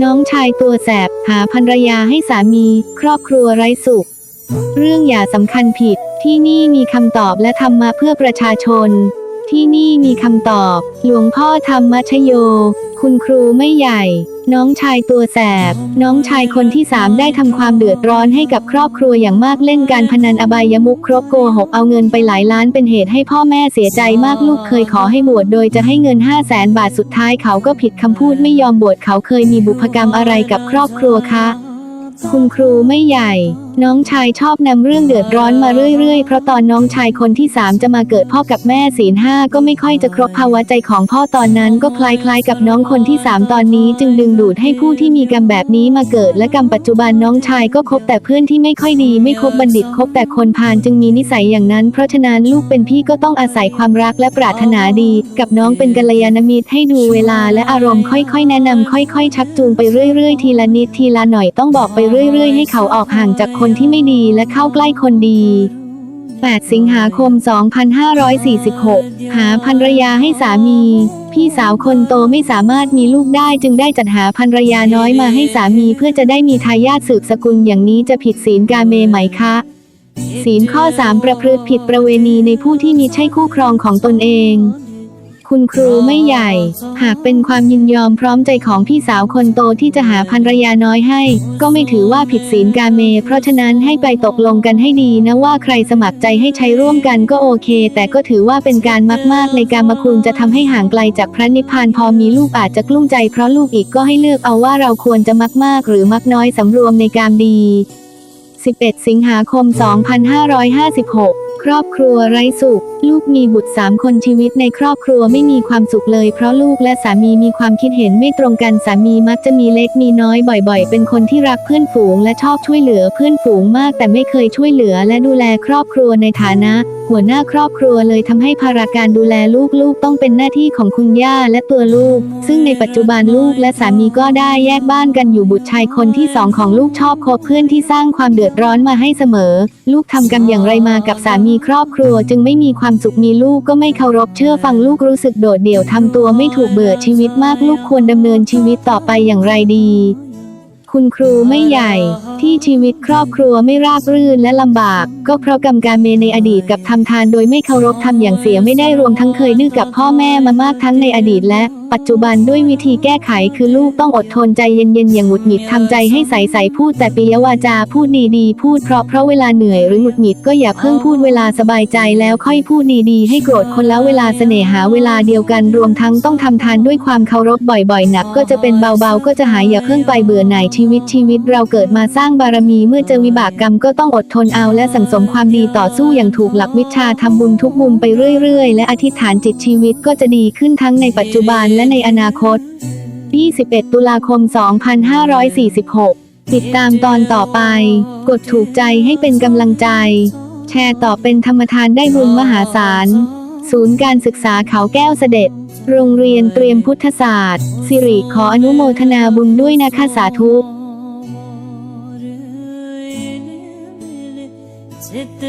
น้องชายตัวแสบหาภรรยาให้สามี ครอบครัวไร้สุข เรื่องอย่าสำคัญผิด ที่นี่มีคำตอบและทำมาเพื่อประชาชน ที่นี่มีคำตอบ หลวงพ่อธรรมชโย คุณครูไม่ใหญ่ น้องชายตัวแสบ น้องชายคนที่สามได้ทำความเดือดร้อนให้กับครอบครัวอย่างมากเล่นการพนันอบายมุขครบโกหกเอาเงินไปหลายล้านเป็นเหตุให้พ่อแม่เสียใจมากลูกเคยขอให้บวชโดยจะให้เงิน 5 0 0แสนบาทสุดท้ายเขาก็ผิดคำพูดไม่ยอมบวชเขาเคยมีบุพกรรมอะไรกับครอบครัวคะ คุณครูไม่ใหญ่น้องชายชอบนำเรื่องเดือดร้อนมาเรื่อยๆ เพราะตอนน้องชายคนที่สามจะมาเกิดพ่อกับแม่ศีลห้าก็ไม่ค่อยจะครบภาวะใจของพ่อตอนนั้นก็คล้ายๆ กับน้องคนที่สามตอนนี้ จึงดึงดูดให้ผู้ที่มีกรรมแบบนี้มาเกิดและกรรมปัจจุบันน้องชายก็คบแต่เพื่อนที่ไม่ค่อยดี ไม่คบบัณฑิตคบแต่คนพาลจึงมีนิสัยอย่างนั้น เพราะฉะนั้นลูกเป็นพี่ก็ต้องอาศัยความรักและปรารถนาดี กับน้องเป็นกัลยาณมิตรให้ดูเวลาและอารมณ์ค่อยๆ แนะนำค่อย ๆ ชักจูงไปเรื่อยๆ ทีละนิดทีละหน่อยต้องบอกไปเรื่อย ๆ ให้เขาออกห่างจากคนคนที่ไม่ดีและเข้าใกล้คนดี 8 สิงหาคม 2546 หาภรรยาให้สามี พี่สาวคนโตไม่สามารถมีลูกได้จึงได้จัดหาภรรยาน้อยมาให้สามีเพื่อจะได้มีทายาทสืบสกุลอย่างนี้จะผิดศีลกาเมไหมคะศีลข้อ 3 ประพฤติผิดประเวณีในผู้ที่มีใช่คู่ครองของตนเอง คุณครูไม่ใหญ่ หากเป็นความยินยอมพร้อมใจของพี่สาวคนโตที่จะหาภรรยาน้อยให้ ก็ไม่ถือว่าผิดศีลกาเม เพราะฉะนั้นให้ไปตกลงกันให้ดีนะว่าใครสมัครใจให้ใช้ร่วมกันก็โอเค แต่ก็ถือว่าเป็นการมาก ๆ ในการมาคุณจะทำให้ห่างไกลจากพระนิพพานพอมีลูกอาจจะกลุ้มใจเพราะลูกอีกก็ให้เลือกเอาว่าเราควรจะมักมากหรือมักน้อยสำรวมในการดี 11 สิงหาคม 2556 ครอบครัวไร้สุข ลูกมีบุตรสามคนชีวิตในครอบครัวไม่มีความสุขเลย เพราะลูกและสามีมีความคิดเห็นไม่ตรงกันสามีมักจะมีเล็กมีน้อยบ่อยๆ เป็นคนที่รักเพื่อนฝูงและชอบช่วยเหลือเพื่อนฝูงมาก แต่ไม่เคยช่วยเหลือและดูแลครอบครัวในฐานะ หัวหน้าครอบครัวเลยทำให้ภาระการดูแลลูกๆ ต้องเป็นหน้าที่ของคุณย่าและตัวลูก ซึ่งในปัจจุบันลูกและสามีก็ได้แยกบ้านกันอยู่บุตรชายคนที่สองของลูกชอบคบเพื่อนที่สร้างความเดือดร้อนมาให้เสมอ ลูกทำกรรมอย่างไรมากับสามีีครอบครัวจึงไม่มีความสุขมีลูกก็ไม่เคารพเชื่อฟังลูกรู้สึกโดดเดี่ยวทำตัวไม่ถูกเบื่อชีวิตมากลูกควรดำเนินชีวิตต่อไปอย่างไรดี คุณครูไม่ใหญ่ ที่ชีวิตครอบครัวไม่ราบรื่นและลำบาก ก็เพราะกรรมการเมในอดีตกับทำทานโดยไม่เคารพทำอย่างเสียไม่ได้รวมทั้งเคยดื้อกับพ่อแม่มามากทั้งในอดีตและ ปัจจุบันด้วยวิธีแก้ไขคือลูกต้องอดทนใจเย็นๆอย่างหงุดหงิดทำใจให้ใสๆพูดแต่ปิยวาจาพูดดีๆ พูดเพราะเพราะเวลาเหนื่อยหรือหงุดหงิดก็อย่าเพิ่งพูดเวลาสบายใจแล้วค่อยพูดดีๆ ให้โกรธคนและเวลาเสน่หาเวลาเดียวกันรวมทั้งต้องทำทานด้วยความเคารพบ่อยๆหนักก็จะเป็นเบาๆ ก็จะหายอย่าเพิ่งไปเบื่อหน่ายชีวิตชีวิตเราเกิดมาสร้างบารมีเมื่อเจอวิบากกรรมก็ต้องอดทนเอาและสั่งสมความดีต่อสู้อย่างถูกหลักวิชาทำบุญทุกมุมไปเรื่อยๆ และอธิษฐานจิตชีวิตก็จะดีขึ้นทั้งในปัจจุบันและในอนาคต 21 ตุลาคม 2546 ติดตามตอนต่อไป กดถูกใจให้เป็นกำลังใจ แชร์ต่อเป็นธรรมทานได้บุญมหาศาล ศูนย์การศึกษาเขาแก้วเสด็จ โรงเรียนเตรียมพุทธศาสตร์ สิริขออนุโมทนาบุญด้วยนะคะสาธุ चित